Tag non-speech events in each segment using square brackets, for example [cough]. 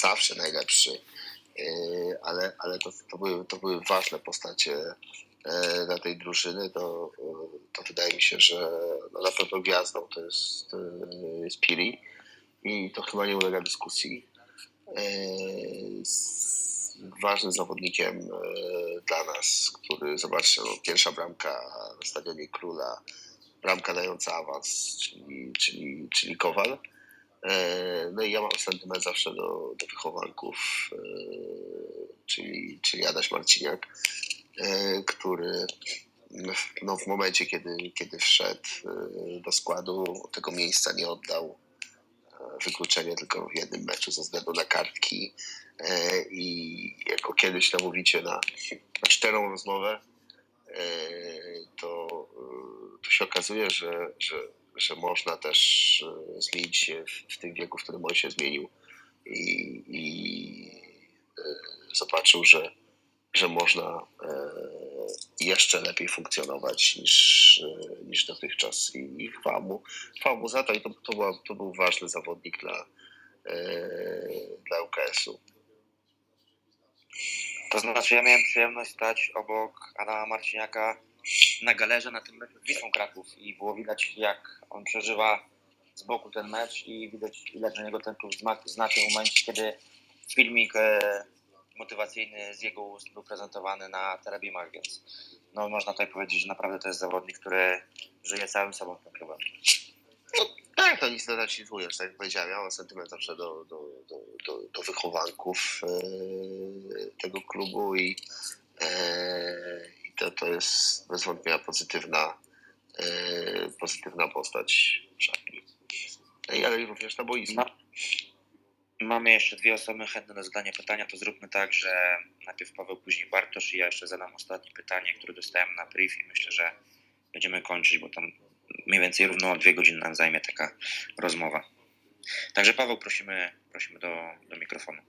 zawsze najlepszy, e, ale, ale to, to, były, to były ważne postacie e, dla tej drużyny, to, e, to wydaje mi się, że no na pewno gwiazdą to jest, e, jest i to chyba nie ulega dyskusji. E, z ważnym zawodnikiem e, dla nas, który, zobaczcie, no, pierwsza bramka na Stadionie Króla, bramka dająca awans, czyli, czyli, czyli Kowal. E, No i ja mam sentyment zawsze do, do wychowanków, e, czyli, czyli Adaś Marciniak, e, który no, w momencie, kiedy, kiedy wszedł do składu, tego miejsca nie oddał. Wykluczenie tylko w jednym meczu ze względu na kartki. I jako kiedyś namówicie na, na szczerą rozmowę, to, to się okazuje, że, że, że można też e, zmienić się w, w tym wieku, w którym on się zmienił i, i e, zobaczył, że, że można e, jeszcze lepiej funkcjonować niż, niż dotychczas i, i chwała, mu, chwała mu za to i to, to, była, to był ważny zawodnik dla, dla UKS-u. To znaczy, ja miałem przyjemność stać obok Adama Marciniaka na galerze na tym meczu z Wisłą Kraków i było widać, jak on przeżywa z boku ten mecz i widać, ile dla niego ten klub znaczy w momencie, kiedy filmik e, motywacyjny z jego ust był prezentowany na Terebimach, więc no, można tutaj powiedzieć, że naprawdę to jest zawodnik, który żyje całym sobą tym klubem. Tak, to nic nic ująć. Tak jak powiedziałem, ja mam sentyment zawsze do, do, do, do, do wychowanków e, tego klubu i, e, to, to jest bez wątpienia pozytywna, e, pozytywna postać w szatni. Ej, Ale również na boisku. Ma, mamy jeszcze dwie osoby chętne do zadania pytania, to zróbmy tak, że najpierw Paweł, później Bartosz i ja jeszcze zadam ostatnie pytanie, które dostałem na brief i myślę, że będziemy kończyć, bo tam mniej więcej równo dwie godziny nam zajmie taka rozmowa. Także Paweł, prosimy, prosimy do, do mikrofonu.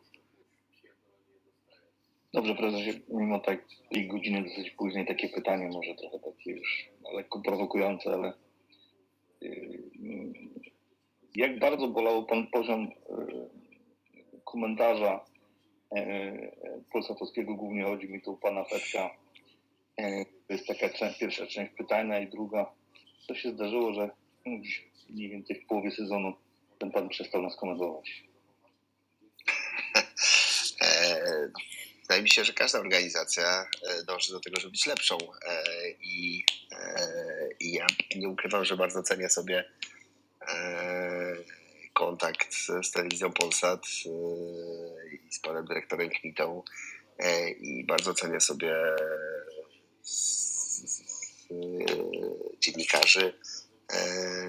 Dobrze, prezesie, mimo tak tej godziny dosyć późnej takie pytanie, może trochę takie już lekko prowokujące, ale yy, jak bardzo bolał Pan poziom yy, komentarza yy, polsatowskiego, głównie chodzi mi tu o Pana Fetka. Yy, To jest taka część, pierwsza część pytania i druga, co się zdarzyło, że no, mniej więcej w połowie sezonu ten Pan przestał nas komentować. [laughs] [laughs] Wydaje mi się, że każda organizacja e, dąży do tego, żeby być lepszą. E, I, e, i ja nie ukrywam, że bardzo cenię sobie kontakt z, telewizją Polsat i z panem dyrektorem Kmitą. I bardzo cenię sobie dziennikarzy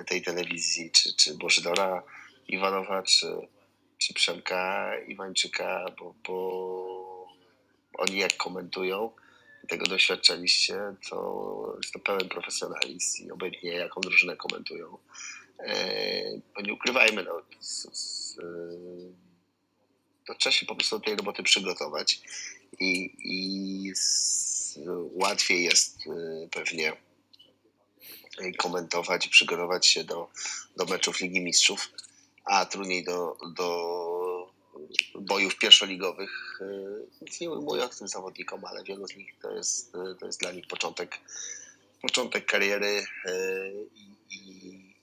tej telewizji, czy, czy Bożydora Iwanowa, czy, czy Przemka Iwańczyka, bo, bo oni jak komentują, tego doświadczaliście, to jest to pełen profesjonalizm i obojętnie jaką drużynę komentują. E, Bo nie ukrywajmy, no, z, z, e, to trzeba się po prostu do tej roboty przygotować i, i z, łatwiej jest e, pewnie komentować i przygotować się do, do meczów Ligi Mistrzów, a trudniej do, do bojów pierwszoligowych. Nic nie ujmując tym zawodnikom, ale wielu z nich to jest, to jest dla nich początek, początek kariery yy, i, i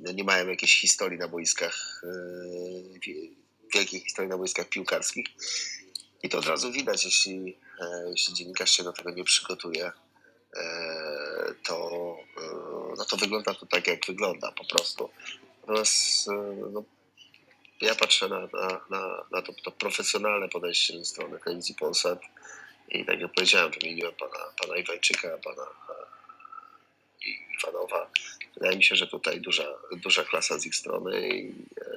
no nie mają jakiejś historii na boiskach, wie- wielkiej historii na boiskach piłkarskich. I to od razu widać, jeśli, e, jeśli dziennikarz się do tego nie przygotuje, e, to, e, no to wygląda to tak, jak wygląda po prostu. Natomiast e, no, ja patrzę na, na, na, na to, to profesjonalne podejście ze strony telewizji Polsat i tak jak powiedziałem, wymieniłem pana, pana Iwańczyka, pana e, Iwanowa. Wydaje mi się, że tutaj duża, duża klasa z ich strony i e,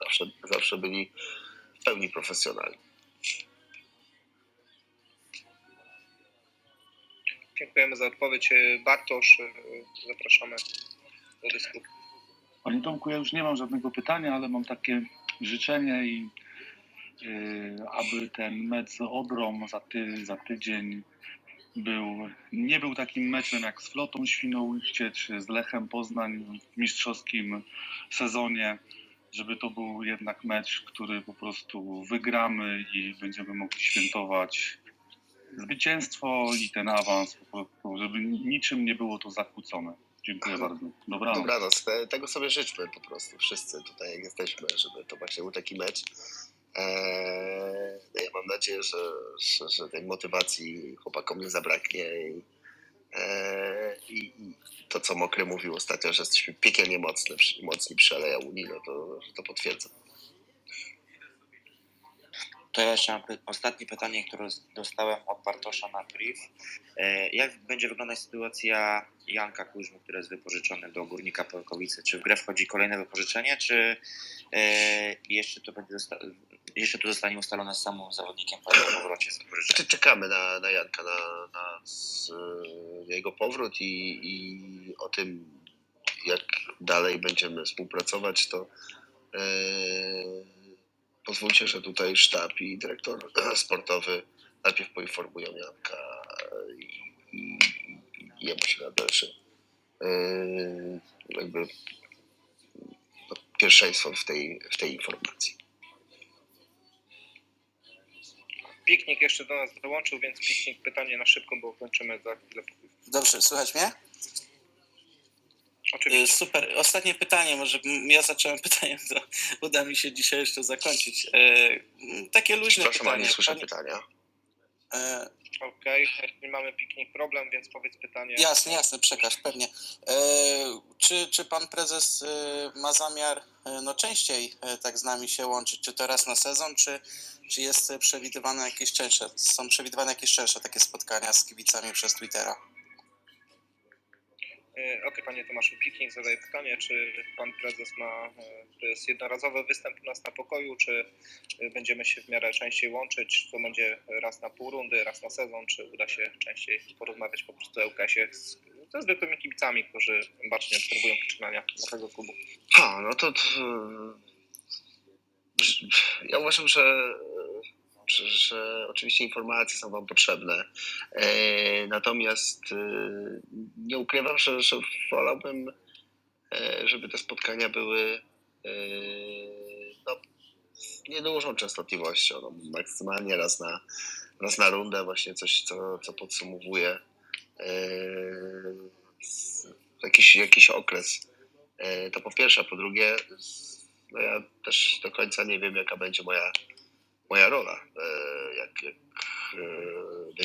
zawsze, zawsze byli w pełni profesjonalni. Dziękujemy za odpowiedź. Bartosz, e, zapraszamy do dyskusji. Panie Tomku, ja już nie mam żadnego pytania, ale mam takie życzenie i yy, aby ten mecz z Odrą za, ty, za tydzień był, nie był takim meczem jak z Flotą Świnoujście czy z Lechem Poznań w mistrzowskim sezonie, żeby to był jednak mecz, który po prostu wygramy i będziemy mogli świętować zwycięstwo i ten awans po prostu, żeby niczym nie było to zakłócone. Dziękuję bardzo. Dobranoc. Dobranoc. Te- Tego sobie życzmy po prostu wszyscy tutaj, jak jesteśmy, żeby to właśnie był taki mecz. Eee, ja mam nadzieję, że, że, że tej motywacji chłopakom nie zabraknie i, eee, i, to, co Mokry mówił ostatnio, że jesteśmy piekielnie mocni, mocni przy Aleja Unii, no to, to potwierdzam. To ja jeszcze mam ostatnie pytanie, które dostałem od Bartosza na brief. E, Jak będzie wyglądać sytuacja Janka Kuźmy, który jest wypożyczony do Górnika Polkowice? Czy w grę wchodzi kolejne wypożyczenie, czy e, jeszcze, to będzie jeszcze to zostanie ustalone z samym zawodnikiem po powrocie z wypożyczenia? Znaczy, czekamy na, na Janka, na, na z, e, jego powrót i, i o tym, jak dalej będziemy współpracować, to e, pozwólcie, że tutaj sztab i dyrektor [clears throat] sportowy najpierw poinformują Janka i, i, i jemu się należy e, jakby no, pierwszeństwo w tej, w tej informacji. Piknik jeszcze do nas dołączył, więc piknik pytanie na szybko, bo kończymy za chwilę. Dobrze, słychać mnie? Oczywiście. Super. Ostatnie pytanie, może ja zacząłem [laughs] pytaniem, to uda mi się dzisiaj jeszcze zakończyć. E, Takie luźne ale pytanie. nie słyszę Panie- pytania. E, Okej, nie mamy piknik problem, więc powiedz pytanie. Jasne, jasne, przekaż, pewnie. E, czy, czy pan prezes e, ma zamiar e, no, częściej e, tak z nami się łączyć? Czy to raz na sezon, czy, czy jest e, przewidywane jakieś częstsze, są przewidywane jakieś częstsze takie spotkania z kibicami przez Twittera? E, Okej, panie Tomaszu, piknik zadaje pytanie, czy pan prezes ma, e, to jest jednorazowy występ u nas na pokoju, czy e, będziemy się w miarę częściej łączyć, czy to będzie raz na pół rundy, raz na sezon, czy uda się częściej porozmawiać po prostu o LKS z, ze zwykłymi kibicami, którzy bacznie obserwują poczynania naszego klubu. Ha, no to, to ja uważam, że, że, oczywiście informacje są Wam potrzebne. E, natomiast e, nie ukrywam, że, że wolałbym, e, żeby te spotkania były no, z niedużą częstotliwością. No, maksymalnie raz na, raz na rundę, właśnie coś, co, co podsumowuje jakiś, jakiś okres. To po pierwsze, a po drugie, no ja też do końca nie wiem, jaka będzie moja, moja rola,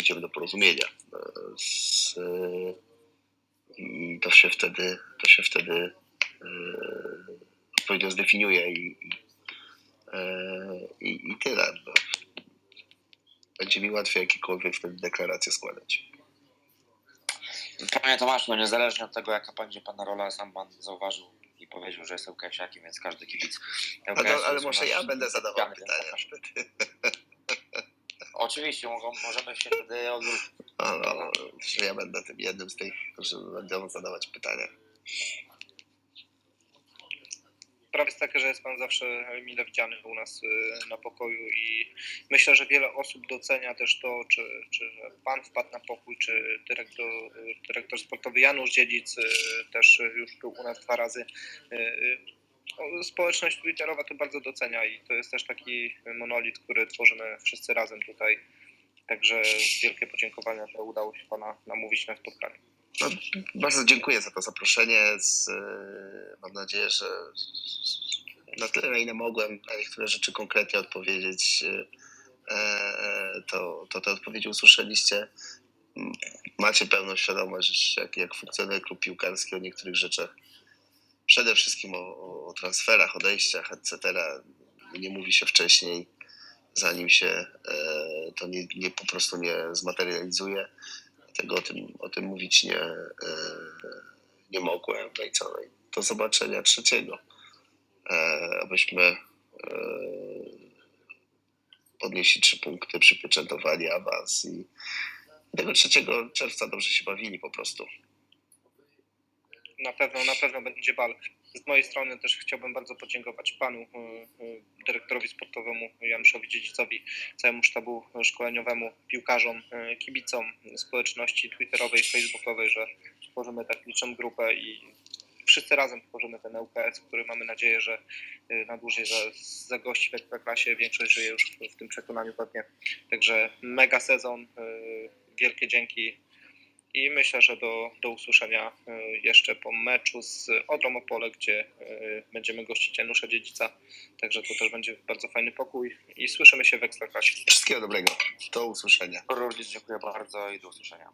dojdziemy do porozumienia. E, z, I to się wtedy, to się wtedy e, odpowiednio zdefiniuje i, i, e, i, tyle. No. Będzie mi łatwiej jakiekolwiek wtedy deklaracje składać. Panie Tomaszu, no niezależnie od tego, jaka będzie pana rola, sam pan zauważył i powiedział, że jest LKS-iakiem, więc każdy kibic Ale, ale może ja będę zadawał pytania. [laughs] Oczywiście, mogą, możemy się wtedy odwrócić. No, no, no, że ja będę tym jednym z tych, którzy będą zadawać pytania. Sprawa jest taka, że jest pan zawsze mile widziany u nas y, na pokoju i myślę, że wiele osób docenia też to, czy, czy pan wpadł na pokój, czy dyrektor, y, dyrektor sportowy Janusz Dziedzic y, też już był u nas dwa razy. Społeczność twitterowa to bardzo docenia i to jest też taki monolit, który tworzymy wszyscy razem tutaj. Także wielkie podziękowania, że udało się pana namówić na spotkanie. No, bardzo dziękuję za to zaproszenie. Z, e, mam nadzieję, że na tyle, na ile mogłem na niektóre rzeczy konkretnie odpowiedzieć, e, to, to te odpowiedzi usłyszeliście. Macie pełną świadomość, jak, jak funkcjonuje klub piłkarski o niektórych rzeczach. Przede wszystkim o, o transferach, odejściach, etc. Nie mówi się wcześniej, zanim się e, to nie, nie, po prostu nie zmaterializuje. Dlatego o tym, o tym mówić nie, e, nie mogłem. No i co? No do zobaczenia trzeciego. E, abyśmy podnieśli trzy punkty, przypieczętowali awans i tego 3 czerwca dobrze się bawili po prostu. Na pewno, na pewno będzie bal. Z mojej strony też chciałbym bardzo podziękować panu y, y, dyrektorowi sportowemu Januszowi Dziedzicowi, całemu sztabu szkoleniowemu, piłkarzom, y, kibicom społeczności twitterowej, facebookowej, że tworzymy tak liczną grupę i wszyscy razem tworzymy ten ŁKS, który mamy nadzieję, że na dłużej za- zagości w Ekstraklasie. Większość żyje już w, tym przekonaniu pewnie. Także mega sezon, wielkie dzięki i myślę, że do, do usłyszenia y, jeszcze po meczu z Odrą Opole, gdzie y, będziemy gościć Janusza Dziedzica. Także to też będzie bardzo fajny pokój i słyszymy się w Ekstraklasie. Wszystkiego dobrego. Do usłyszenia. Również dziękuję bardzo i do usłyszenia.